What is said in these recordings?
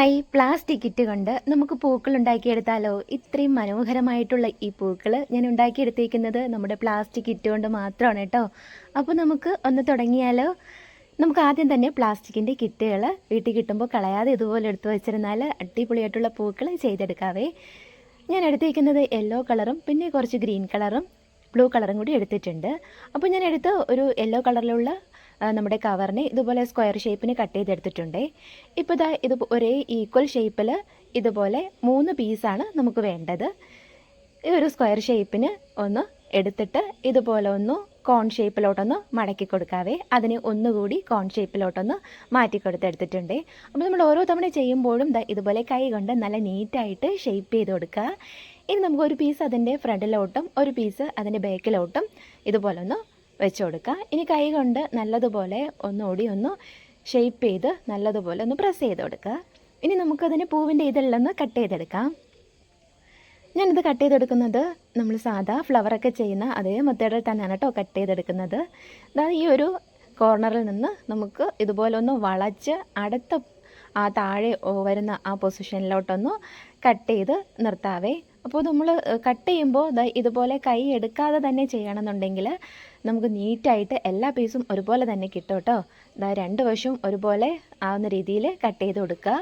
Hi plastic kit കൊണ്ട് നമുക്ക് പൂക്കൾ ഉണ്ടാക്കിയെടുത്താലോ? ഇത്രയും മനോഹരമായിട്ടുള്ള ഈ പൂക്കൾ ഞാൻ ഉണ്ടാക്കിയെടുത്തേക്കുന്നത് നമ്മുടെ പ്ലാസ്റ്റിക് കിറ്റ് കൊണ്ട് മാത്രമാണ് കേട്ടോ. അപ്പോൾ നമുക്ക് ഒന്ന് തുടങ്ങിയാലോ? നമുക്ക് ആദ്യം തന്നെ പ്ലാസ്റ്റിക്കിന്റെ കിറ്റുകൾ വീട്ടിൽ കിട്ടുമ്പോൾ കളയാതെ ഇതുപോലെ എടുത്തു വെച്ചിരുന്നാൽ അടിപൊളിയായിട്ടുള്ള പൂക്കൾ ചെയ്തെടുക്കാവേ. ഞാൻ എടുത്തേക്കുന്നത് യെല്ലോ കളറും പിന്നെ കുറച്ച് ഗ്രീൻ കളറും ബ്ലൂ കളറും കൂടി എടുത്തിട്ടുണ്ട്. അപ്പോൾ ഞാൻ എടുത്ത ഒരു യെല്ലോ കളറിലുള്ള നമ്മുടെ കവറിനെ ഇതുപോലെ സ്ക്വയർ ഷേപ്പിന് കട്ട് ചെയ്തെടുത്തിട്ടുണ്ട്. ഇപ്പോൾ ഇതാ ഇത് ഒരേ ഈക്വൽ ഷേപ്പിൽ ഇതുപോലെ മൂന്ന് പീസാണ് നമുക്ക് വേണ്ടത്. ഈ ഒരു സ്ക്വയർ ഷേപ്പിന് ഒന്ന് എടുത്തിട്ട് ഇതുപോലെ ഒന്ന് കോൺ ഷേപ്പിലോട്ടൊന്ന് മടക്കി കൊടുക്കാവേ. അതിനെ ഒന്നുകൂടി കോൺ ഷേപ്പിലോട്ടൊന്ന് മാറ്റി കൊടുത്തെടുത്തിട്ടുണ്ട്. അപ്പോൾ നമ്മൾ ഓരോ തവണ ചെയ്യുമ്പോഴും ഇതുപോലെ കൈ കൊണ്ട് നല്ല നീറ്റായിട്ട് ഷേപ്പ് ചെയ്ത് കൊടുക്കുക. ഇനി നമുക്ക് ഒരു പീസ് അതിന്റെ ഫ്രണ്ടിലോട്ടും ഒരു പീസ് അതിന്റെ ബാക്കിലോട്ടും ഇതുപോലെ ഒന്ന് വെച്ച് കൊടുക്കുക. ഇനി കൈ കൊണ്ട് നല്ലതുപോലെ ഒന്നുകൂടി ഒന്ന് ഷെയ്പ്പ് ചെയ്ത് നല്ലതുപോലെ ഒന്ന് പ്രസ് ചെയ്ത് കൊടുക്കുക. ഇനി നമുക്കതിന് പൂവിന്റെ ഇതിലൊന്ന് കട്ട് ചെയ്തെടുക്കാം. ഞാനിത് കട്ട് ചെയ്തെടുക്കുന്നത് നമ്മൾ സാധാ ഫ്ലവറൊക്കെ ചെയ്യുന്ന അതേ മെത്തേഡിൽ തന്നെയാണ് കേട്ടോ കട്ട് ചെയ്തെടുക്കുന്നത്. അതായത് ഈ ഒരു കോർണറിൽ നിന്ന് നമുക്ക് ഇതുപോലെ ഒന്ന് വളച്ച് അടുത്ത ആ താഴെ വരുന്ന ആ പൊസിഷനിലോട്ടൊന്ന് കട്ട് ചെയ്ത് നിർത്താവേ. അപ്പോൾ നമ്മൾ കട്ട് ചെയ്യുമ്പോൾ ഇതുപോലെ കൈ എടുക്കാതെ തന്നെ ചെയ്യണമെന്നുണ്ടെങ്കിൽ നമുക്ക് നീറ്റായിട്ട് എല്ലാ പീസും ഒരുപോലെ തന്നെ കിട്ടും കേട്ടോ. രണ്ട് വശവും ഒരുപോലെ ആവുന്ന രീതിയിൽ കട്ട് ചെയ്ത് കൊടുക്കുക.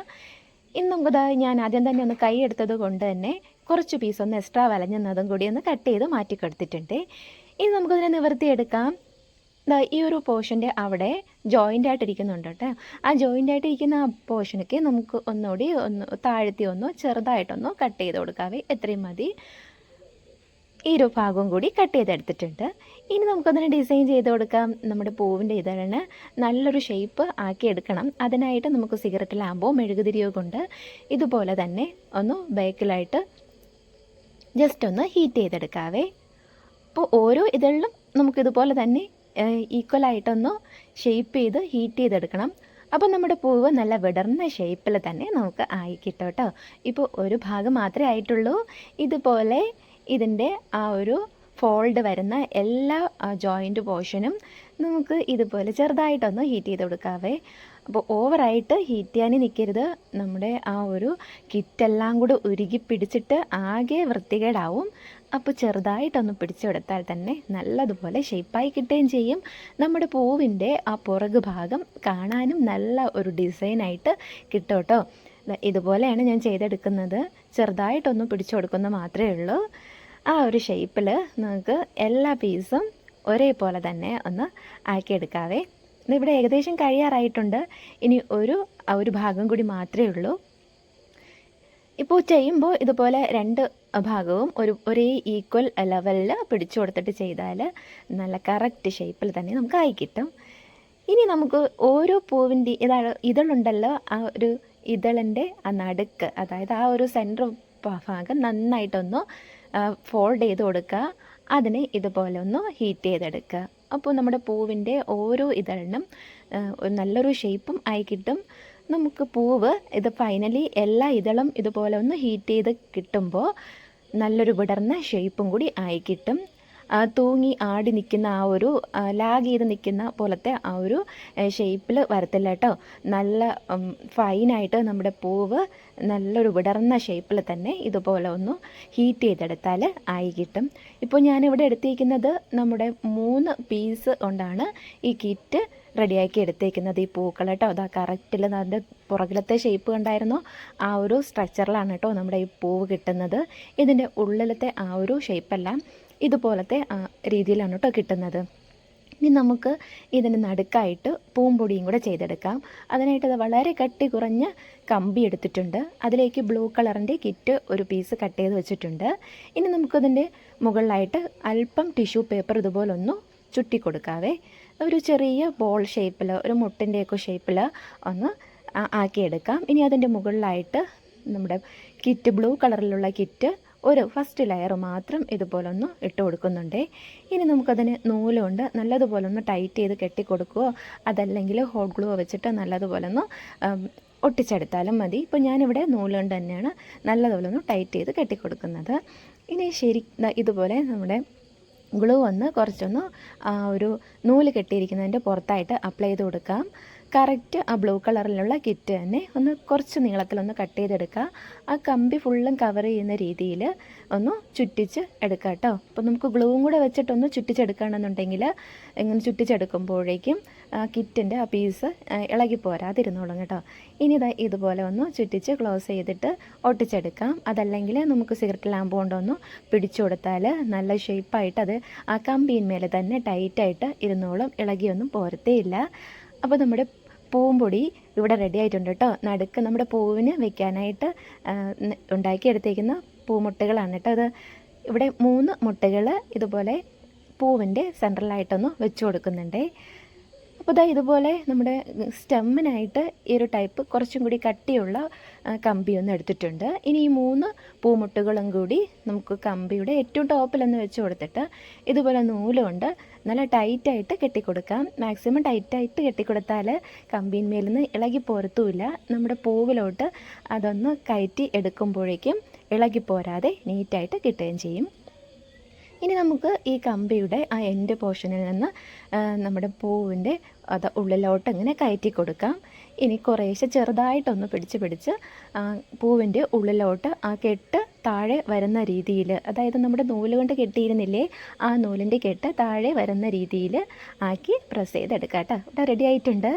ഇന്ന് നമുക്ക് ഞാൻ ആദ്യം തന്നെ ഒന്ന് കൈ എടുത്തത് കൊണ്ട് തന്നെ കുറച്ച് പീസ് ഒന്ന് എക്സ്ട്രാ വലഞ്ഞെന്നതും കൂടി ഒന്ന് കട്ട് ചെയ്ത് മാറ്റി കൊടുത്തിട്ടുണ്ട്. ഇനി നമുക്കതിനെ നിവർത്തിയെടുക്കാം ഈ ഒരു പോർഷന്റെ അവിടെ ജോയിന്റ് ആയിട്ടിരിക്കുന്നുണ്ട് കേട്ടോ. ആ ജോയിന്റ് ആയിട്ടിരിക്കുന്ന ആ പോർഷനൊക്കെ നമുക്ക് ഒന്നുകൂടി ഒന്ന് താഴ്ത്തി ഒന്ന് ചെറുതായിട്ടൊന്ന് കട്ട് ചെയ്ത് കൊടുക്കാവേ. എത്രയും മതി. ഈ ഒരു ഭാഗവും കൂടി കട്ട് ചെയ്തെടുത്തിട്ടുണ്ട്. ഇനി നമുക്കൊന്നിനെ ഡിസൈൻ ചെയ്ത് കൊടുക്കാം. നമ്മുടെ പൂവിന്റെ ഇതാണ്. നല്ലൊരു ഷേപ്പ് ആക്കി എടുക്കണം. അതിനായിട്ട് നമുക്ക് സിഗരറ്റ് ലാമ്പോ മെഴുകുതിരിയോ കൊണ്ട് ഇതുപോലെ തന്നെ ഒന്ന് ബേക്കിലായിട്ട് ജസ്റ്റ് ഒന്ന് ഹീറ്റ് ചെയ്തെടുക്കാവേ. അപ്പോൾ ഓരോ ഇതളിലും നമുക്കിതുപോലെ തന്നെ ഈക്വലായിട്ടൊന്ന് ഷേപ്പ് ചെയ്ത് ഹീറ്റ് ചെയ്തെടുക്കണം. അപ്പോൾ നമ്മുടെ പൂവ് നല്ല വിടർന്ന ഷേപ്പിൽ തന്നെ നമുക്ക് ആയി കിട്ടും കേട്ടോ. ഇപ്പോൾ ഒരു ഭാഗം മാത്രമേ ആയിട്ടുള്ളൂ. ഇതുപോലെ ഇതിന്റെ ആ ഒരു ഫോൾഡ് വരുന്ന എല്ലാ ജോയിന്റ് പോർഷനും നമുക്ക് ഇതുപോലെ ചെറുതായിട്ടൊന്ന് ഹീറ്റ് ചെയ്ത് കൊടുക്കാവേ. അപ്പോൾ ഓവറായിട്ട് ഹീറ്റ് ചെയ്യാൻ നിൽക്കരുത്. നമ്മുടെ ആ ഒരു കിറ്റെല്ലാം കൂടെ ഉരുകി പിടിച്ചിട്ട് ആകെ വൃത്തികേടാവും. അപ്പോൾ ചെറുതായിട്ടൊന്ന് പിടിച്ചെടുത്താൽ തന്നെ നല്ലതുപോലെ ഷേപ്പായി കിട്ടുകയും ചെയ്യും. നമ്മുടെ പൂവിന്റെ ആ പുറകു ഭാഗം കാണാനും നല്ല ഒരു ഡിസൈനായിട്ട് കിട്ടും കേട്ടോ. ഇതുപോലെയാണ് ഞാൻ ചെയ്തെടുക്കുന്നത്. ചെറുതായിട്ടൊന്ന് പിടിച്ചു കൊടുക്കുന്ന മാത്രമേ ഉള്ളൂ. ആ ഒരു ഷേപ്പിൽ നമുക്ക് എല്ലാ പീസും ഒരേപോലെ തന്നെ ഒന്ന് ആക്കിയെടുക്കാവേ. ഇവിടെ ഏകദേശം കഴിയാറായിട്ടുണ്ട്. ഇനി ഒരു ഒരു ഭാഗം കൂടി മാത്രമേ ഉള്ളൂ. ഇപ്പോൾ ചെയ്യുമ്പോൾ ഇതുപോലെ രണ്ട് ഭാഗവും ഒരു ഒരേ ഈക്വൽ ലെവലിൽ പിടിച്ചു കൊടുത്തിട്ട് ചെയ്താൽ നല്ല കറക്റ്റ് ഷേപ്പിൽ തന്നെ നമുക്ക് ആയി കിട്ടും. ഇനി നമുക്ക് ഓരോ പൂവിന്റെ ഇതാണ് ഇതളുണ്ടല്ലോ ആ ഒരു ഇതളിന്റെ ആ നടുക്ക് അതായത് ആ ഒരു സെന്റർ ഭാഗം നന്നായിട്ടൊന്ന് ഫോൾഡ് ചെയ്ത് കൊടുക്കുക. അതിനെ ഇതുപോലെ ഒന്ന് ഹീറ്റ് ചെയ്തെടുക്കുക. അപ്പോൾ നമ്മുടെ പൂവിന്റെ ഓരോ ഇതളിനും നല്ലൊരു ഷേപ്പും ആയി കിട്ടും. നമുക്ക് പൂവ് ഇത് ഫൈനലി എല്ലാ ഇതളും ഇതുപോലെ ഒന്ന് ഹീറ്റ് ചെയ്ത് കിട്ടുമ്പോൾ നല്ലൊരു വിടർന്ന ഷേപ്പും കൂടി ആയി കിട്ടും. തൂങ്ങി ആടി നിൽക്കുന്ന ആ ഒരു ലാഗ് ചെയ്ത് നിൽക്കുന്ന പോലത്തെ ആ ഒരു ഷേപ്പിൽ വരത്തില്ല കേട്ടോ നല്ല ഫൈനായിട്ട് നമ്മുടെ പൂവ് നല്ലൊരു വിടർന്ന ഷേപ്പിൽ തന്നെ ഇതുപോലെ ഒന്ന് ഹീറ്റ് ചെയ്തെടുത്താൽ ആയി കിട്ടും. ഇപ്പോൾ ഞാനിവിടെ എടുത്തിരിക്കുന്നത് നമ്മുടെ മൂന്ന് പീസ് കൊണ്ടാണ് ഈ കിറ്റ് റെഡിയാക്കി എടുത്തേക്കുന്നത് ഈ പൂക്കൾ കേട്ടോ അതാ കറക്റ്റിൽ അതിന്റെ പുറകിലത്തെ ഷേപ്പ് കണ്ടായിരുന്നോ? ആ ഒരു സ്ട്രക്ചറിലാണ് കേട്ടോ നമ്മുടെ ഈ പൂവ് കിട്ടുന്നത്. ഇതിന്റെ ഉള്ളിലത്തെ ആ ഒരു ഷേപ്പെല്ലാം ഇതുപോലത്തെ രീതിയിലാണ് കേട്ടോ കിട്ടുന്നത്. ഇനി നമുക്ക് ഇതിന് നടുക്കായിട്ട് പൂമ്പൊടിയും കൂടെ ചെയ്തെടുക്കാം. അതിനായിട്ട് അത് വളരെ കട്ടി കുറഞ്ഞ കമ്പി എടുത്തിട്ടുണ്ട്. അതിലേക്ക് ബ്ലൂ കളറിന്റെ കിറ്റ് ഒരു പീസ് കട്ട് ചെയ്ത് വെച്ചിട്ടുണ്ട്. ഇനി നമുക്കതിന്റെ മുകളിലായിട്ട് അല്പം ടിഷ്യൂ പേപ്പർ ഇതുപോലെ ഒന്ന് ചുറ്റി കൊടുക്കാവേ ഒരു ചെറിയ ബോൾ ഷേപ്പിൽ ഒരു മുട്ടിന്റെയൊക്കെ ഷേപ്പിൽ ഒന്ന് ആക്കിയെടുക്കാം. ഇനി അതിന്റെ മുകളിലായിട്ട് നമ്മുടെ കിറ്റ് ബ്ലൂ കളറിലുള്ള കിറ്റ് ഒരു ഫസ്റ്റ് ലെയർ മാത്രം ഇതുപോലെ ഒന്ന് ഇട്ട് കൊടുക്കുന്നുണ്ട്. ഇനി നമുക്കതിന് നൂലുകൊണ്ട് നല്ലതുപോലെ ഒന്ന് ടൈറ്റ് ചെയ്ത് കെട്ടി കൊടുക്കുകയോ അതല്ലെങ്കിൽ ഹോട്ട് ഗ്ലൂ വെച്ചിട്ട് നല്ലതുപോലെ ഒന്ന് ഒട്ടിച്ചെടുത്താലും മതി. ഇപ്പോൾ ഞാനിവിടെ നൂലുകൊണ്ട് തന്നെയാണ് നല്ലതുപോലെ ഒന്ന് ടൈറ്റ് ചെയ്ത് കെട്ടിക്കൊടുക്കുന്നത്. ഇനി ശരി ഇതുപോലെ നമ്മുടെ ഗ്ലൂ ഒന്ന് കുറച്ചൊന്ന് ഒരു നൂൽ കെട്ടിയിരിക്കുന്നതിന്റെ പുറത്തായിട്ട് അപ്ലൈ ചെയ്ത് കൊടുക്കാം. കറക്റ്റ് ആ ബ്ലൂ കളറിലുള്ള കിറ്റ് തന്നെ ഒന്ന് കുറച്ച് നീളത്തിലൊന്ന് കട്ട് ചെയ്തെടുക്കുക. ആ കമ്പി ഫുള്ളും കവർ ചെയ്യുന്ന രീതിയിൽ ഒന്ന് ചുറ്റിച്ച് എടുക്കുക കേട്ടോ. അപ്പോൾ നമുക്ക് ഗ്ലൂവും കൂടെ വെച്ചിട്ടൊന്ന് ചുറ്റിച്ചെടുക്കുകയാണെന്നുണ്ടെങ്കിൽ ഇങ്ങനെ ചുറ്റിച്ചെടുക്കുമ്പോഴേക്കും ആ കിറ്റിന്റെ ആ പീസ് ഇളകി പോരാതിരുന്നോളും കേട്ടോ. ഇനി ഇതാ ഇതുപോലെ ഒന്ന് ചുറ്റിച്ച് ക്ലോസ് ചെയ്തിട്ട് ഒട്ടിച്ചെടുക്കാം. അതല്ലെങ്കിൽ നമുക്ക് സിഗരറ്റ് ലാമ്പ് കൊണ്ടൊന്ന് പിടിച്ചു കൊടുത്താൽ നല്ല ഷേപ്പായിട്ട് അത് ആ കമ്പിയിന്മേലെ തന്നെ ടൈറ്റായിട്ട് ഇരുന്നോളും ഇളകിയൊന്നും പോരത്തേയില്ല അപ്പോൾ നമ്മുടെ പൂമ്പൊടി ഇവിടെ റെഡി ആയിട്ടുണ്ട് കേട്ടോ നടുക്ക് നമ്മുടെ പൂവിന് വെക്കാനായിട്ട് ഉണ്ടാക്കിയെടുത്തേക്കുന്ന പൂമുട്ടുകളാണ് കേട്ടോ അത് ഇവിടെ മൂന്ന് മുട്ടകൾ ഇതുപോലെ പൂവിന്റെ സെൻട്രലായിട്ടൊന്ന് വെച്ച് കൊടുക്കുന്നുണ്ടേ. അപ്പോൾ ഇതാ ഇതുപോലെ നമ്മുടെ സ്റ്റെമ്മിനായിട്ട് ഈ ഒരു ടൈപ്പ് കുറച്ചും കൂടി കട്ടിയുള്ള കമ്പി ഒന്ന് എടുത്തിട്ടുണ്ട്. ഇനി ഈ മൂന്ന് പൂമുട്ടുകളും കൂടി നമുക്ക് കമ്പിയുടെ ഏറ്റവും ടോപ്പിലൊന്ന് വെച്ച് കൊടുത്തിട്ട് ഇതുപോലെ നൂലുകൊണ്ട് നല്ല ടൈറ്റായിട്ട് കെട്ടിക്കൊടുക്കാം. മാക്സിമം ടൈറ്റായിട്ട് കെട്ടിക്കൊടുത്താൽ കമ്പിന്മേൽ നിന്ന് ഇളകി പോരത്തുമില്ല. നമ്മുടെ പൂവിലോട്ട് അതൊന്ന് കയറ്റി എടുക്കുമ്പോഴേക്കും ഇളകി പോരാതെ നീറ്റായിട്ട് കിട്ടുകയും ചെയ്യും. ഇനി നമുക്ക് ഈ കമ്പിയുടെ ആ എൻഡ് പോർഷനിൽ നിന്ന് നമ്മുടെ പൂവിന്റെ അത് ഉള്ളിലോട്ട് ഇങ്ങനെ കയറ്റി കൊടുക്കാം. ഇനി കുറേശ്ശെ ചെറുതായിട്ടൊന്ന് പിടിച്ച് പിടിച്ച് പൂവിന്റെ ഉള്ളിലോട്ട് ആ കെട്ട് താഴെ വരുന്ന രീതിയിൽ അതായത് നമ്മുടെ നൂൽ കൊണ്ട് കെട്ടിയിരുന്നില്ലേ ആ നൂലിന്റെ കെട്ട് താഴെ വരുന്ന രീതിയിൽ ആക്കി പ്രസ് ചെയ്തെടുക്കാം കേട്ടോ. ഇവിടെ റെഡി ആയിട്ടുണ്ട്.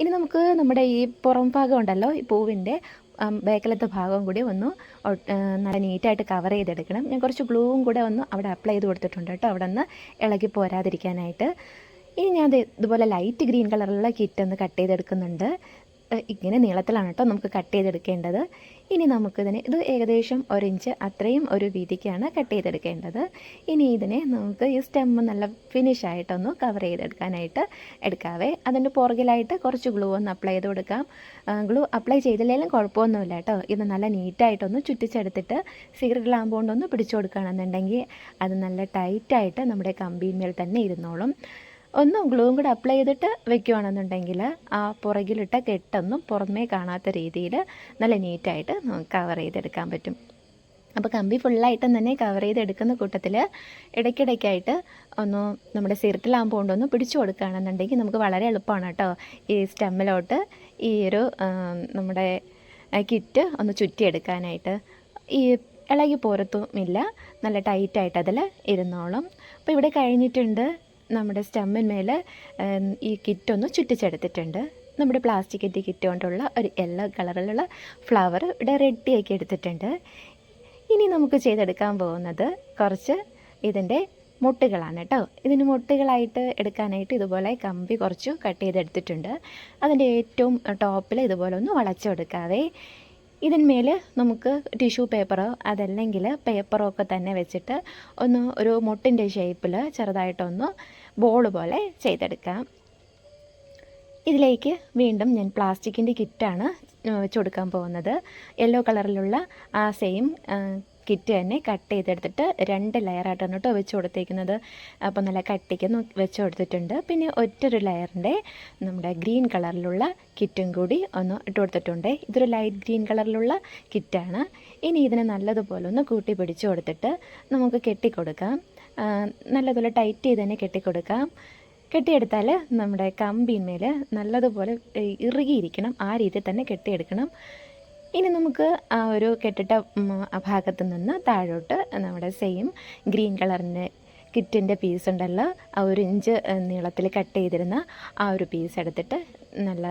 ഇനി നമുക്ക് നമ്മുടെ ഈ പുറം ഭാഗം ഉണ്ടല്ലോ ഈ പൂവിന്റെ ബാക്കിലത്തെ ഭാഗവും കൂടി ഒന്ന് നല്ല നീറ്റായിട്ട് കവർ ചെയ്തെടുക്കണം. ഞാൻ കുറച്ച് ഗ്ലൂവും കൂടെ ഒന്ന് അവിടെ അപ്ലൈ ചെയ്ത് കൊടുത്തിട്ടുണ്ട് കേട്ടോ. അവിടെ ഇളകി പോരാതിരിക്കാനായിട്ട്. ഇനി ഞാൻ ഇതുപോലെ ലൈറ്റ് ഗ്രീൻ കളറുള്ള കിറ്റ് ഒന്ന് കട്ട് ചെയ്തെടുക്കുന്നുണ്ട്. ഇങ്ങനെ നീളത്തിലാണ് കേട്ടോ നമുക്ക് കട്ട് ചെയ്തെടുക്കേണ്ടത്. ഇനി നമുക്കിതിനെ ഇത് ഏകദേശം ഒരു ഇഞ്ച് അത്രയും ഒരു വീതിക്കാണ് കട്ട് ചെയ്തെടുക്കേണ്ടത്. ഇനി ഇതിനെ നമുക്ക് ഈ സ്റ്റെമ്മ് നല്ല ഫിനിഷ് ആയിട്ടൊന്ന് കവർ ചെയ്തെടുക്കാനായിട്ട് എടുക്കാവേ. അതിന്റെ പുറകിലായിട്ട് കുറച്ച് ഗ്ലൂ ഒന്ന് അപ്ലൈ ചെയ്ത് കൊടുക്കാം. ഗ്ലൂ അപ്ലൈ ചെയ്തില്ലെങ്കിലും കുഴപ്പമൊന്നുമില്ല കേട്ടോ ഇത് നല്ല നീറ്റായിട്ടൊന്ന് ചുറ്റിച്ചെടുത്തിട്ട് സിഗരറ്റ് ലാമ്പ് കൊണ്ടൊന്ന് പിടിച്ചു കൊടുക്കുകയാണെന്നുണ്ടെങ്കിൽ അത് നല്ല ടൈറ്റായിട്ട് നമ്മുടെ കമ്പിന്മേൽ തന്നെ ഇരുന്നോളും. ഒന്ന് ഗ്ലൂവും കൂടെ അപ്ലൈ ചെയ്തിട്ട് വെക്കുകയാണെന്നുണ്ടെങ്കിൽ ആ പുറകിലിട്ട കെട്ടൊന്നും പുറമേ കാണാത്ത രീതിയിൽ നല്ല നീറ്റായിട്ട് കവർ ചെയ്തെടുക്കാൻ പറ്റും. അപ്പോൾ കമ്പി ഫുള്ളായിട്ടും തന്നെ കവർ ചെയ്തെടുക്കുന്ന കൂട്ടത്തിൽ ഇടയ്ക്കിടയ്ക്കായിട്ട് ഒന്ന് നമ്മുടെ സിരട്ടിലാകുമ്പോൾ കൊണ്ടൊന്ന് പിടിച്ചു കൊടുക്കുകയാണെന്നുണ്ടെങ്കിൽ നമുക്ക് വളരെ എളുപ്പമാണ് കേട്ടോ. ഈ സ്റ്റെമ്മിലോട്ട് ഈ ഒരു നമ്മുടെ കിറ്റ് ഒന്ന് ചുറ്റിയെടുക്കാനായിട്ട്. ഈ ഇളകി പോരത്തുമില്ല നല്ല ടൈറ്റായിട്ട് അതിൽ ഇരുന്നോളും. അപ്പോൾ ഇവിടെ കഴിഞ്ഞിട്ടുണ്ട് നമ്മുടെ സ്റ്റമ്മിന്മേൽ ഈ കിറ്റൊന്ന് ചുറ്റിച്ചെടുത്തിട്ടുണ്ട്. നമ്മുടെ പ്ലാസ്റ്റിക്കിന്റെ കിറ്റ് കൊണ്ടുള്ള ഒരു യെല്ലോ കളറിലുള്ള ഫ്ലവർ ഇവിടെ റെഡിയാക്കി എടുത്തിട്ടുണ്ട്. ഇനി നമുക്ക് ചെയ്തെടുക്കാൻ പോകുന്നത് കുറച്ച് ഇതിന്റെ മുട്ടുകളാണ് കേട്ടോ. ഇതിന് മുട്ടുകളായിട്ട് എടുക്കാനായിട്ട് ഇതുപോലെ കമ്പി കുറച്ച് കട്ട് ചെയ്തെടുത്തിട്ടുണ്ട്. അതിന്റെ ഏറ്റവും ടോപ്പിൽ ഇതുപോലെ ഒന്ന് വളച്ചെടുക്കാവേ. ഇതിന്മേൽ നമുക്ക് ടിഷ്യൂ പേപ്പറോ അതല്ലെങ്കിൽ പേപ്പറോ ഒക്കെ തന്നെ വെച്ചിട്ട് ഒന്ന് ഒരു മുട്ടിന്റെ ഷേപ്പിൽ ചെറുതായിട്ടൊന്ന് ബോൾ പോലെ ചെയ്തെടുക്കാം. ഇതിലേക്ക് വീണ്ടും ഞാൻ പ്ലാസ്റ്റിക്കിന്റെ കിറ്റാണ് വെച്ചു കൊടുക്കാൻ പോകുന്നത്. യെല്ലോ കളറിലുള്ള ആ സെയിം കിറ്റ് തന്നെ കട്ട് ചെയ്തെടുത്തിട്ട് രണ്ട് ലെയറായിട്ടാണ് കേട്ടോ വെച്ച് കൊടുത്തേക്കുന്നത്. അപ്പോൾ നല്ല കട്ടിക്ക് വെച്ച് കൊടുത്തിട്ടുണ്ട്. പിന്നെ ഒറ്റൊരു ലെയറിന്റെ നമ്മുടെ ഗ്രീൻ കളറിലുള്ള കിറ്റും കൂടി ഒന്ന് ഇട്ട് കൊടുത്തിട്ടുണ്ട്. ഇതൊരു ലൈറ്റ് ഗ്രീൻ കളറിലുള്ള കിറ്റാണ് ഇനി ഇതിനെ നല്ലതുപോലെ ഒന്ന് കൂട്ടി പിടിച്ച് കൊടുത്തിട്ട് നമുക്ക് കെട്ടിക്കൊടുക്കാം. നല്ലതുപോലെ ടൈറ്റ് ചെയ്ത് തന്നെ കെട്ടിക്കൊടുക്കാം. കെട്ടിയെടുത്താൽ നമ്മുടെ കമ്പിന്മേൽ നല്ലതുപോലെ ഇറുകിയിരിക്കണം. ആ രീതിയിൽ തന്നെ കെട്ടിയെടുക്കണം. ഇനി നമുക്ക് ആ ഒരു കെട്ടിട്ട ഭാഗത്ത് നിന്ന് താഴോട്ട് നമ്മുടെ സെയിം ഗ്രീൻ കളറിന്റെ കിറ്റിന്റെ പീസ് ഉണ്ടല്ലോ. ആ ഒരു ഇഞ്ച് നീളത്തിൽ കട്ട് ചെയ്തിരുന്ന ആ ഒരു പീസ് എടുത്തിട്ട് നല്ല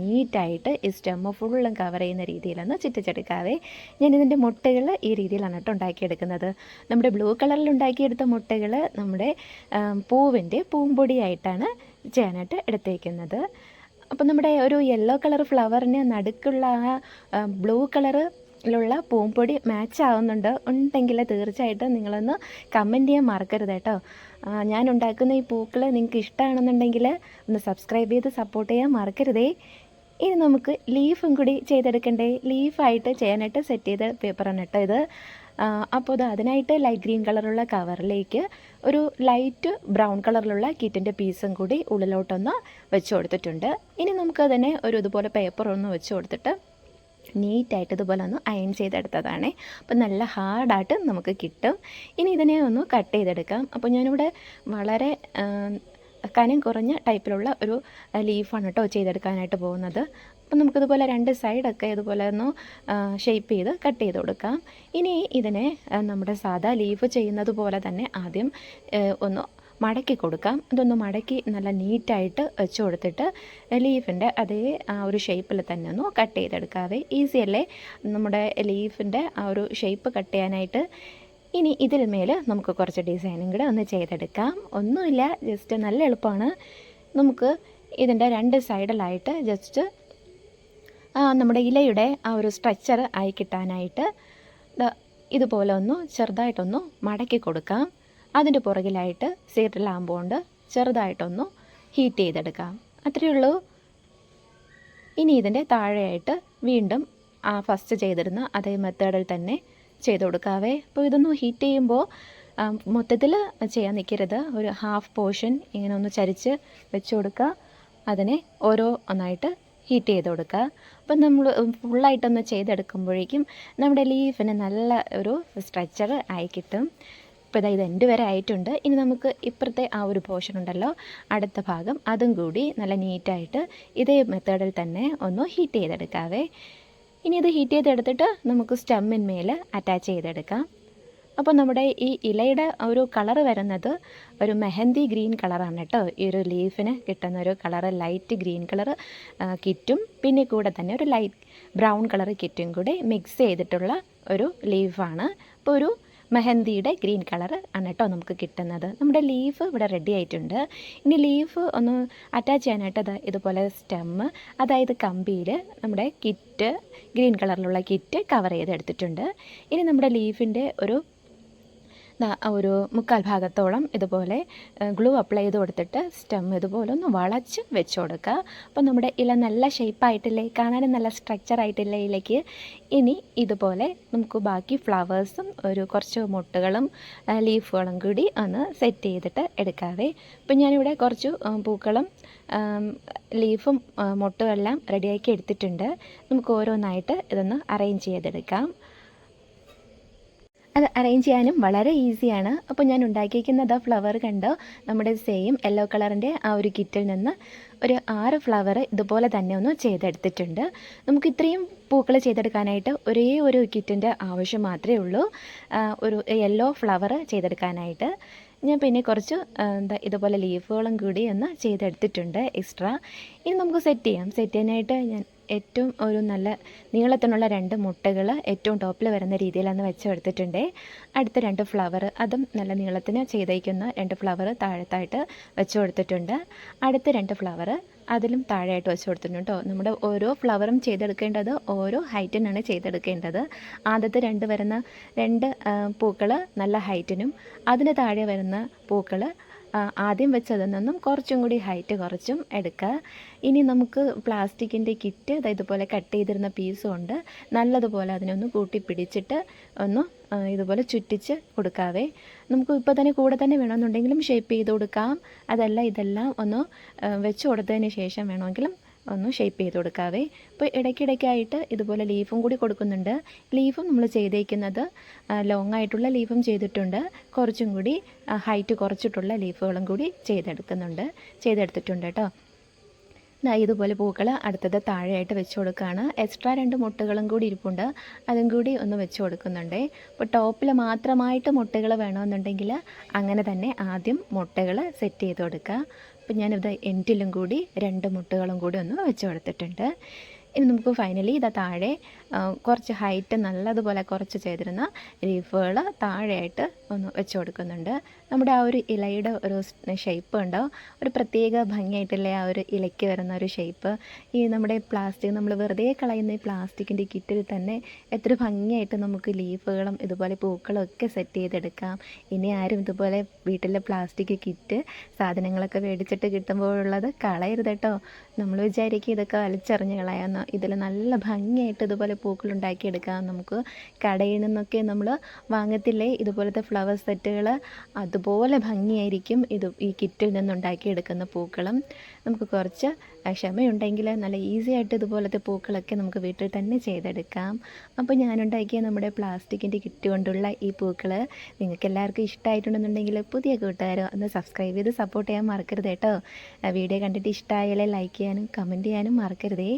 നീറ്റായിട്ട് ഈ സ്റ്റെമ്മ് ഫുള്ളും കവർ ചെയ്യുന്ന രീതിയിലൊന്ന് ചുറ്റിച്ചെടുക്കാവേ. ഞാൻ ഇതിന്റെ മുട്ടകൾ ഈ രീതിയിലാണ് കേട്ടോ ഉണ്ടാക്കിയെടുക്കുന്നത്. നമ്മുടെ ബ്ലൂ കളറിൽ ഉണ്ടാക്കിയെടുത്ത മുട്ടകൾ നമ്മുടെ പൂവിന്റെ പൂമ്പൊടിയായിട്ടാണ് ചെയ്യാനായിട്ട് എടുത്തേക്കുന്നത്. അപ്പം നമ്മുടെ ഒരു യെല്ലോ കളർ ഫ്ലവറിന് നടുക്കുള്ള ആ ബ്ലൂ കളറിലുള്ള പൂമ്പൊടി മാച്ച് ആവുന്നുണ്ട്. ഉണ്ടെങ്കിൽ തീർച്ചയായിട്ടും നിങ്ങളൊന്ന് കമന്റ് ചെയ്യാൻ മറക്കരുത് കേട്ടോ. ഞാൻ ഉണ്ടാക്കുന്ന ഈ പൂക്കൾ നിങ്ങൾക്ക് ഇഷ്ടമാണെന്നുണ്ടെങ്കിൽ ഒന്ന് സബ്സ്ക്രൈബ് ചെയ്ത് സപ്പോർട്ട് ചെയ്യാൻ മറക്കരുതേ. ഇനി നമുക്ക് ലീഫും കൂടി ചെയ്തെടുക്കണ്ടേ? ലീഫായിട്ട് ചെയ്യാനായിട്ട് സെറ്റ് ചെയ്ത പേപ്പറാണ് കേട്ടോ ഇത്. അപ്പോൾ അത് അതിനായിട്ട് ലൈറ്റ് ഗ്രീൻ കളറുള്ള കവറിലേക്ക് ഒരു ലൈറ്റ് ബ്രൗൺ കളറിലുള്ള കിറ്റിന്റെ പീസും കൂടി ഉള്ളിലോട്ടൊന്ന് വെച്ച് കൊടുത്തിട്ടുണ്ട്. ഇനി നമുക്ക് അതിനെ ഒരു ഇതുപോലെ പേപ്പർ ഒന്ന് വെച്ച് കൊടുത്തിട്ട് നീറ്റായിട്ട് ഇതുപോലെ ഒന്ന് അയൺ ചെയ്തെടുത്തതാണേ. അപ്പം നല്ല ഹാർഡായിട്ട് നമുക്ക് കിട്ടും. ഇനി ഇതിനെ ഒന്ന് കട്ട് ചെയ്തെടുക്കാം. അപ്പോൾ ഞാനിവിടെ വളരെ കനം കുറഞ്ഞ ടൈപ്പിലുള്ള ഒരു ലീഫാണ് കേട്ടോ ചെയ്തെടുക്കാനായിട്ട് പോകുന്നത്. അപ്പം നമുക്കിതുപോലെ രണ്ട് സൈഡൊക്കെ ഇതുപോലെ ഒന്ന് ഷേപ്പ് ചെയ്ത് കട്ട് ചെയ്ത് കൊടുക്കാം. ഇനി ഇതിനെ നമ്മുടെ സാധാ ലീഫ് ചെയ്യുന്നത് പോലെ തന്നെ ആദ്യം ഒന്ന് മടക്കി കൊടുക്കാം. ഇതൊന്ന് മടക്കി നല്ല നീറ്റായിട്ട് വെച്ച് കൊടുത്തിട്ട് ലീഫിന്റെ അതേ ആ ഒരു ഷേപ്പിൽ തന്നെ ഒന്ന് കട്ട് ചെയ്തെടുക്കാവേ. ഈസി അല്ലേ? നമ്മുടെ ലീഫിന്റെ ആ ഒരു ഷേപ്പ് കട്ട് ചെയ്യാനായിട്ട്. ഇനി ഇതിൽ മേൽ നമുക്ക് കുറച്ച് ഡിസൈനും കൂടെ ഒന്ന് ചെയ്തെടുക്കാം. ഒന്നുമില്ല ജസ്റ്റ് നല്ല എളുപ്പമാണ്. നമുക്ക് ഇതിന്റെ രണ്ട് സൈഡിലായിട്ട് ജസ്റ്റ് നമ്മുടെ ഇലയുടെ ആ ഒരു സ്ട്രക്ചർ ആയി കിട്ടാനായിട്ട് ഇതുപോലെ ഒന്ന് ചെറുതായിട്ടൊന്ന് മടക്കി കൊടുക്കാം. അതിന്റെ പുറകിലായിട്ട് സീറ്റ് ലാമ്പ് കൊണ്ട് ചെറുതായിട്ടൊന്ന് ഹീറ്റ് ചെയ്തെടുക്കാം. അത്രയേ ഉള്ളൂ. ഇനി ഇതിന്റെ താഴെയായിട്ട് വീണ്ടും ആ ഫസ്റ്റ് ചെയ്തിരുന്ന അതേ മെത്തേഡിൽ തന്നെ ചെയ്ത് കൊടുക്കാവേ. അപ്പോൾ ഇതൊന്ന് ഹീറ്റ് ചെയ്യുമ്പോൾ മൊത്തത്തിൽ ചെയ്യാൻ നിൽക്കരുത്. ഒരു ഹാഫ് പോർഷൻ ഇങ്ങനെ ഒന്ന് ചരിച്ച് വെച്ച് കൊടുക്കുക. അതിനെ ഓരോ ഒന്നായിട്ട് ഹീറ്റ് ചെയ്ത് കൊടുക്കുക. അപ്പം നമ്മൾ ഫുള്ളായിട്ടൊന്ന് ചെയ്തെടുക്കുമ്പോഴേക്കും നമ്മുടെ ലീഫിന് നല്ല ഒരു സ്ട്രക്ചർ ആയി കിട്ടും. ഇപ്പോൾ ഇതാ ഇത് എന്റെ വരെ ആയിട്ടുണ്ട്. ഇനി നമുക്ക് ഇപ്പുറത്തെ ആ ഒരു പോർഷൻ ഉണ്ടല്ലോ അടുത്ത ഭാഗം അതും കൂടി നല്ല നീറ്റായിട്ട് ഇതേ മെത്തേഡിൽ തന്നെ ഒന്ന് ഹീറ്റ് ചെയ്തെടുക്കാവേ. ഇനി ഇത് ഹീറ്റ് ചെയ്തെടുത്തിട്ട് നമുക്ക് സ്റ്റമ്മിന്മേൽ അറ്റാച്ച് ചെയ്തെടുക്കാം. അപ്പോൾ നമ്മുടെ ഈ ഇലയുടെ ഒരു കളർ വരുന്നത് ഒരു മെഹന്തി ഗ്രീൻ കളറാണ് കേട്ടോ. ഈ ഒരു ലീഫിന് കിട്ടുന്ന ഒരു കളർ ലൈറ്റ് ഗ്രീൻ കളർ കിറ്റും പിന്നെ കൂടെ തന്നെ ഒരു ലൈറ്റ് ബ്രൗൺ കളർ കിറ്റും കൂടെ മിക്സ് ചെയ്തിട്ടുള്ള ഒരു ലീഫാണ്. അപ്പോൾ ഒരു മെഹന്തിയുടെ ഗ്രീൻ കളർ ആണ് കേട്ടോ നമുക്ക് കിട്ടുന്നത്. നമ്മുടെ ലീഫ് ഇവിടെ റെഡി ആയിട്ടുണ്ട്. ഇനി ലീഫ് ഒന്ന് അറ്റാച്ച് ചെയ്യാനായിട്ട് ഇതുപോലെ സ്റ്റെമ്മ് അതായത് കമ്പിയിൽ നമ്മുടെ കിറ്റ് ഗ്രീൻ കളറിലുള്ള കിറ്റ് കവർ ചെയ്തെടുത്തിട്ടുണ്ട്. ഇനി നമ്മുടെ ലീഫിന്റെ ഒരു ഒരു മുക്കാൽ ഭാഗത്തോളം ഇതുപോലെ ഗ്ലൂ അപ്ലൈ ചെയ്ത് കൊടുത്തിട്ട് സ്റ്റെം ഇതുപോലെ ഒന്ന് വളച്ച് വെച്ച് കൊടുക്കുക അപ്പോൾ നമ്മുടെ ഇല നല്ല ഷേപ്പായിട്ടില്ലേ കാണാനും നല്ല സ്ട്രക്ചർ ആയിട്ടില്ലേ ഇലയ്ക്ക്. ഇനി ഇതുപോലെ നമുക്ക് ബാക്കി ഫ്ലവേഴ്സും ഒരു കുറച്ച് മുട്ടുകളും ലീഫുകളും കൂടി ഒന്ന് സെറ്റ് ചെയ്തിട്ട് എടുക്കാവേ. ഇപ്പം ഞാനിവിടെ കുറച്ച് പൂക്കളും ലീഫും മുട്ടും റെഡിയാക്കി എടുത്തിട്ടുണ്ട്. നമുക്ക് ഓരോന്നായിട്ട് ഇതൊന്ന് അറേഞ്ച് ചെയ്തെടുക്കാം. അത് അറേഞ്ച് ചെയ്യാനും വളരെ ഈസിയാണ് അപ്പോൾ ഞാൻ ഉണ്ടാക്കിയിരിക്കുന്നത് ഫ്ലവർ കണ്ടോ? നമ്മുടെ സെയിം യെല്ലോ കളറിന്റെ ആ ഒരു കിറ്റിൽ നിന്ന് ഒരു ആറ് ഫ്ലവർ ഇതുപോലെ തന്നെ ഒന്ന് ചെയ്തെടുത്തിട്ടുണ്ട്. നമുക്ക് ഇത്രയും പൂക്കൾ ചെയ്തെടുക്കാനായിട്ട് ഒരേ ഒരു കിറ്റിന്റെ ആവശ്യം മാത്രമേ ഉള്ളൂ. ഒരു യെല്ലോ ഫ്ലവർ ചെയ്തെടുക്കാനായിട്ട്. ഞാൻ പിന്നെ കുറച്ച് എന്താ ഇതുപോലെ ലീഫുകളും കൂടി ഒന്ന് ചെയ്തെടുത്തിട്ടുണ്ട് എക്സ്ട്രാ ഇനി നമുക്ക് സെറ്റ് ചെയ്യാം. സെറ്റ് ചെയ്യാനായിട്ട് ഞാൻ ഏറ്റവും ഒരു നല്ല നീളത്തിനുള്ള രണ്ട് മുട്ടകൾ ഏറ്റവും ടോപ്പിൽ വരുന്ന രീതിയിലാണ് വെച്ചെടുത്തിട്ടുണ്ട്. അടുത്ത രണ്ട് ഫ്ലവർ അതും നല്ല നീളത്തിന് ചെയ്തേക്കുന്ന രണ്ട് ഫ്ലവർ താഴത്തായിട്ട് വെച്ച് കൊടുത്തിട്ടുണ്ട്. അടുത്ത രണ്ട് ഫ്ലവർ അതിലും താഴെയായിട്ട് വെച്ച് കൊടുത്തിട്ടുണ്ട് കേട്ടോ. നമ്മുടെ ഓരോ ഫ്ലവറും ചെയ്തെടുക്കേണ്ടത് ഓരോ ഹൈറ്റിനാണ് ചെയ്തെടുക്കേണ്ടത്. ആദ്യത്തെ രണ്ട് വരുന്ന രണ്ട് പൂക്കൾ നല്ല ഹൈറ്റിനും അതിന് താഴെ വരുന്ന പൂക്കൾ ആദ്യം വെച്ചതിൽ നിന്നും കുറച്ചും കൂടി ഹൈറ്റ് കുറച്ചും എടുക്കുക. ഇനി നമുക്ക് പ്ലാസ്റ്റിക്കിന്റെ കിറ്റ് ഇതുപോലെ കട്ട് ചെയ്തിരുന്ന പീസും ഉണ്ട്. നല്ലതുപോലെ അതിനൊന്ന് കൂട്ടി പിടിച്ചിട്ട് ഒന്ന് ഇതുപോലെ ചുറ്റിച്ച് കൊടുക്കാവേ. നമുക്ക് ഇപ്പോൾ തന്നെ കൂടെ തന്നെ വേണമെന്നുണ്ടെങ്കിലും ഷേപ്പ് ചെയ്ത് കൊടുക്കാം. അതല്ല ഇതെല്ലാം ഒന്ന് വെച്ച് കൊടുത്തതിന് ശേഷം വേണമെങ്കിലും ഒന്ന് ഷേപ്പ് ചെയ്ത് കൊടുക്കാവേ. ഇപ്പോൾ ഇടയ്ക്കിടയ്ക്കായിട്ട് ഇതുപോലെ ലീഫും കൂടി കൊടുക്കുന്നുണ്ട്. ലീഫും നമ്മൾ ചെയ്തേക്കുന്നത് ലോങ് ആയിട്ടുള്ള ലീഫും ചെയ്തിട്ടുണ്ട്. കുറച്ചും കൂടി ഹൈറ്റ് കുറച്ചിട്ടുള്ള ലീഫുകളും കൂടി ചെയ്തെടുക്കുന്നുണ്ട്. ചെയ്തെടുത്തിട്ടുണ്ട് കേട്ടോ. ഇതുപോലെ പൂക്കൾ അടുത്തത് താഴെയായിട്ട് വെച്ച് കൊടുക്കുകയാണ് എക്സ്ട്രാ രണ്ട് മുട്ടകളും കൂടി ഇരിപ്പുണ്ട്. അതും കൂടി ഒന്ന് വെച്ച് കൊടുക്കുന്നുണ്ട്. അപ്പോൾ ടോപ്പിൽ മാത്രമായിട്ട് മുട്ടകൾ വേണമെന്നുണ്ടെങ്കിൽ അങ്ങനെ തന്നെ ആദ്യം മുട്ടകൾ സെറ്റ് ചെയ്ത് കൊടുക്കുക. അപ്പോൾ ഞാനിത് എന്റിലും കൂടി രണ്ട് മുട്ടകളും കൂടി ഒന്ന് വെച്ച് കൊടുത്തിട്ടുണ്ട്. ഇനി നമുക്ക് ഫൈനലി ഇതാ താഴെ കുറച്ച് ഹൈറ്റ് നല്ലതുപോലെ കുറച്ച് ചെയ്തിരുന്ന ലീഫുകൾ താഴെയായിട്ട് ഒന്ന് വെച്ച് കൊടുക്കുന്നുണ്ട്. നമ്മുടെ ആ ഒരു ഇലയുടെ ഒരു ഷേപ്പ് ഉണ്ടോ? ഒരു പ്രത്യേക ഭംഗിയായിട്ടുള്ള ആ ഒരു ഇലയ്ക്ക് വരുന്ന ഒരു ഷേപ്പ് ഈ നമ്മുടെ പ്ലാസ്റ്റിക് നമ്മൾ വെറുതെ കളയുന്ന ഈ പ്ലാസ്റ്റിക്കിന്റെ കിറ്റിൽ തന്നെ എത്ര ഭംഗിയായിട്ട് നമുക്ക് ലീഫുകളും ഇതുപോലെ പൂക്കളും ഒക്കെ സെറ്റ് ചെയ്തെടുക്കാം. ഇനി ആരും ഇതുപോലെ വീട്ടിലെ പ്ലാസ്റ്റിക് കിറ്റ് സാധനങ്ങളൊക്കെ മേടിച്ചിട്ട് കിട്ടുമ്പോഴുള്ളത് കളയരുത് കേട്ടോ. നമ്മൾ വിചാരിക്കും ഇതൊക്കെ വലിച്ചെറിഞ്ഞ് കളയാമെന്നോ. ഇതിൽ നല്ല ഭംഗിയായിട്ട് ഇതുപോലെ പൂക്കൾ ഉണ്ടാക്കിയെടുക്കാം നമുക്ക് കടയിൽ നിന്നൊക്കെ നമ്മൾ വാങ്ങത്തില്ലേ? ഇതുപോലത്തെ ഫ്ലവർ സെറ്റുകൾ അതുപോലെ ഭംഗിയായിരിക്കും ഇത് ഈ കിറ്റിൽ നിന്നുണ്ടാക്കിയെടുക്കുന്ന പൂക്കളും. നമുക്ക് കുറച്ച് ക്ഷമയുണ്ടെങ്കിൽ നല്ല ഈസി ആയിട്ട് ഇതുപോലത്തെ പൂക്കളൊക്കെ നമുക്ക് വീട്ടിൽ തന്നെ ചെയ്തെടുക്കാം. അപ്പോൾ ഞാനുണ്ടാക്കിയ നമ്മുടെ പ്ലാസ്റ്റിക്കിന്റെ കിറ്റ് കൊണ്ടുള്ള ഈ പൂക്കൾ നിങ്ങൾക്ക് എല്ലാവർക്കും ഇഷ്ടമായിട്ടുണ്ടെന്നുണ്ടെങ്കിൽ പുതിയ കൂട്ടുകാരോ ഒന്ന് സബ്സ്ക്രൈബ് ചെയ്ത് സപ്പോർട്ട് ചെയ്യാൻ മറക്കരുത് കേട്ടോ. വീഡിയോ കണ്ടിട്ട് ഇഷ്ടമായാലേ ലൈക്ക് ചെയ്യാനും കമന്റ് ചെയ്യാനും മറക്കരുതേ.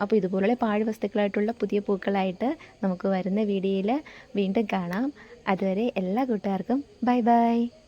അപ്പോൾ ഇതുപോലുള്ള പാഴ്വസ്തുക്കളായിട്ടുള്ള പുതിയ പൂക്കളായിട്ട് നമുക്ക് വരുന്ന വീഡിയോയിൽ വീണ്ടും കാണാം. അതുവരെ എല്ലാ കൂട്ടുകാർക്കും ബൈ ബൈ